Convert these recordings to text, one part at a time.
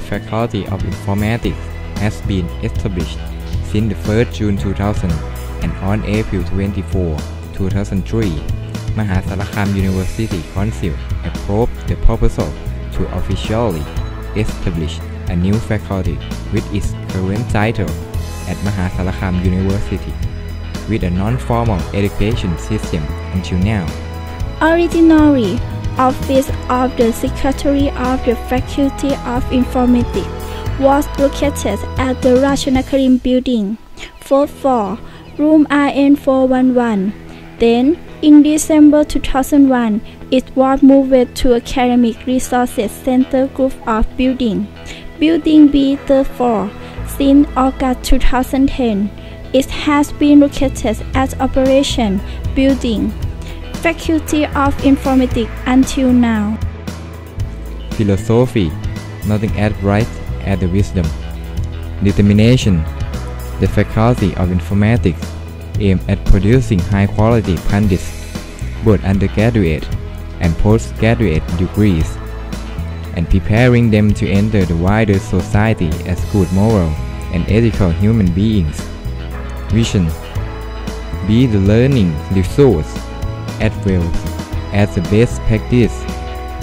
Faculty of Informatics has been established since the 1st June 2000 and on April 24, 2003, Mahasarakham University Council approved the proposal to officially establish a new faculty with its current title at Mahasarakham University with a non-formal education system until now. Originally, Office of the Secretary of the Faculty of Informatics was located at the Rachanakarim Building, 4th floor, room RN 411. Then, in December 2001, it was moved to Academic Resources Center Group of Building, Building B, third floor. Since August 2010, it has been located at Operation Building, Faculty of Informatics until now. Philosophy, nothing as right as the wisdom. Determination, the Faculty of Informatics aim at producing high-quality pundits, both undergraduate and postgraduate degrees, and preparing them to enter the wider society as good moral and ethical human beings. Vision Be the learning resource as well as the best practice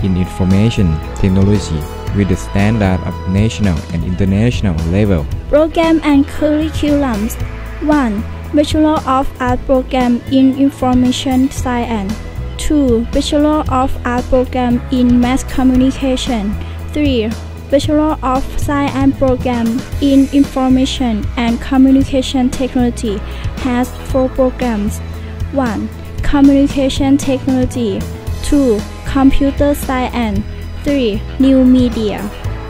in information technology with the standard of national and international level. Program and curriculums 1. Bachelor of Art Program in Information Science 2. Bachelor of Art Program in Mass Communication 3. Bachelor of Science Program in Information and Communication Technology has four programs 1. Communication Technology 2. Computer Science 3. New Media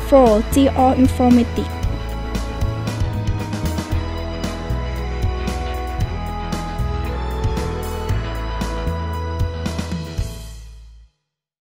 4. Geoinformatics